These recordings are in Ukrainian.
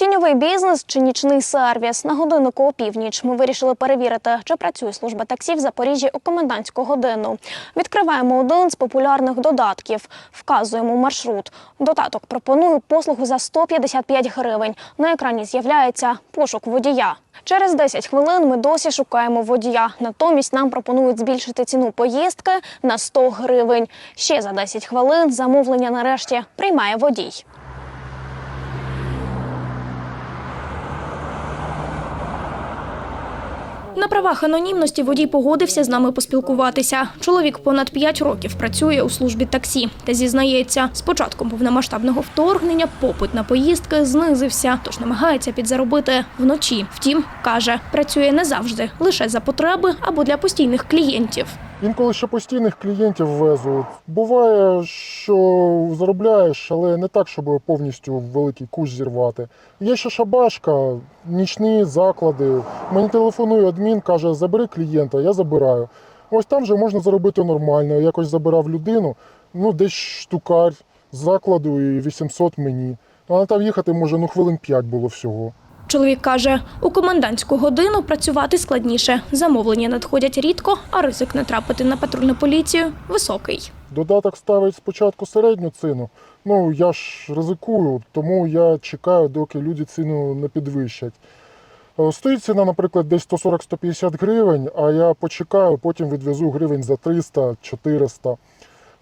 Тіньовий бізнес чи нічний сервіс на годиннику північ. Ми вирішили перевірити, чи працює служба таксі в Запоріжжі у комендантську годину. Відкриваємо один з популярних додатків, вказуємо маршрут. Додаток пропонує послугу за 155 гривень. На екрані з'являється пошук водія. Через 10 хвилин ми досі шукаємо водія. Натомість нам пропонують збільшити ціну поїздки на 100 гривень. Ще за 10 хвилин замовлення нарешті приймає водій. На правах анонімності водій погодився з нами поспілкуватися. Чоловік понад 5 років працює у службі таксі та зізнається, з початком повномасштабного вторгнення попит на поїздки знизився, тож намагається підзаробити вночі. Втім, каже, працює не завжди, лише за потреби або для постійних клієнтів. Інколи ще постійних клієнтів везу. Буває, що заробляєш, але не так, щоб повністю великий куш зірвати. Є ще шабашка, нічні заклади. Мені телефонує адмін, каже, забери клієнта, я забираю. Ось там вже можна заробити нормально. Я якось забирав людину, ну десь штукар з закладу і 800 мені. А там їхати може ну хвилин 5 було всього. Чоловік каже, у комендантську годину працювати складніше. Замовлення надходять рідко, а ризик натрапити на патрульну поліцію високий. Додаток ставить спочатку середню ціну. Ну я ж ризикую, тому я чекаю, доки люди ціну не підвищать. Е, Стоїть ціна, наприклад, десь 140-150 гривень, а я почекаю, потім відвезу гривень за 300-400.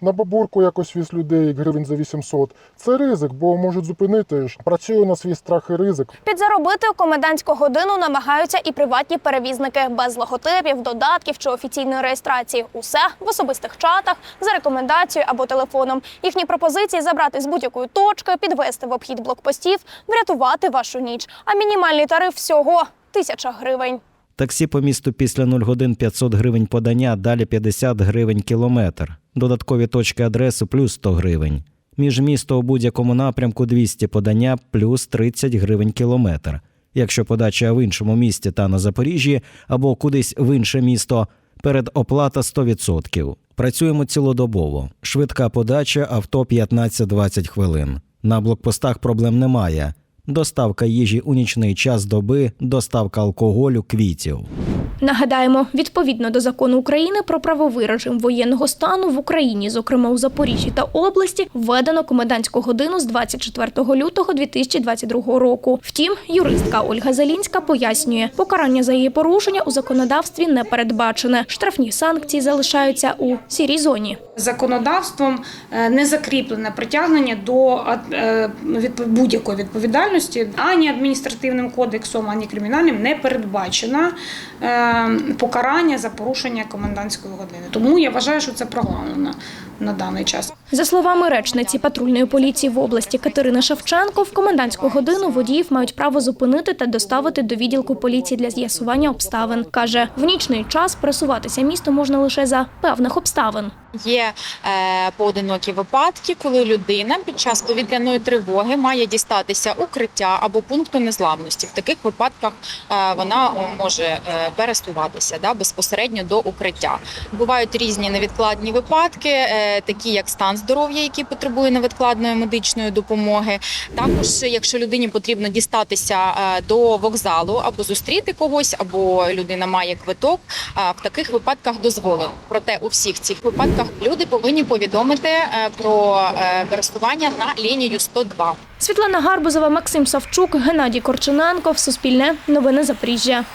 На бабурку якось віз людей гривень за 800. Це ризик, бо можуть зупинити. ж. Працюю на свій страх і ризик. Підзаробити комендантську годину намагаються і приватні перевізники без логотипів, додатків чи офіційної реєстрації. Усе в особистих чатах за рекомендацією або телефоном. Їхні пропозиції забрати з будь-якої точки, підвести в обхід блокпостів, врятувати вашу ніч. А мінімальний тариф всього тисяча гривень. Таксі по місту після 0 годин 500 гривень подання, далі 50 гривень кілометр. Додаткові точки адреси плюс 100 гривень. Між місто у будь-якому напрямку 200 подання плюс 30 гривень кілометр. Якщо подача в іншому місті та на Запоріжжі або кудись в інше місто, передоплата 100%. Працюємо цілодобово. Швидка подача авто 15-20 хвилин. На блокпостах проблем немає. Доставка їжі у нічний час доби, доставка алкоголю, квітів. Нагадаємо, відповідно до закону України про правовий режим воєнного стану в Україні, зокрема у Запоріжжі та області, введено комендантську годину з 24 лютого 2022 року. Втім, юристка Ольга Залінська пояснює, покарання за її порушення у законодавстві не передбачене. Штрафні санкції залишаються у сірій зоні. законодавством е, не закріплене притягнення до е, будь-якої відповідальності ані адміністративним кодексом, ані кримінальним не передбачено е, покарання за порушення комендантської години. Тому я вважаю, що це прогалина на даний час. За словами речниці патрульної поліції в області Катерини Шевченко, в комендантську годину водіїв мають право зупинити та доставити до відділку поліції для з'ясування обставин. Каже, в нічний час пересуватися місто можна лише за певних обставин. Є е, поодинокі випадки, коли людина під час повітряної тривоги має дістатися укриття або пункту незламності. В таких випадках е, вона може е, пересуватися да, безпосередньо до укриття. Бувають різні невідкладні випадки, е, такі як стан здоров'я, який потребує невідкладної медичної допомоги. Також, якщо людині потрібно дістатися е, до вокзалу або зустріти когось, або людина має квиток, е, в таких випадках дозволено. Проте у всіх цих випадках люди повинні повідомити е, про користування на лінію 102. Світлана Гарбузова, Максим Савчук, Геннадій Корчененко. Суспільне новини Запоріжжя.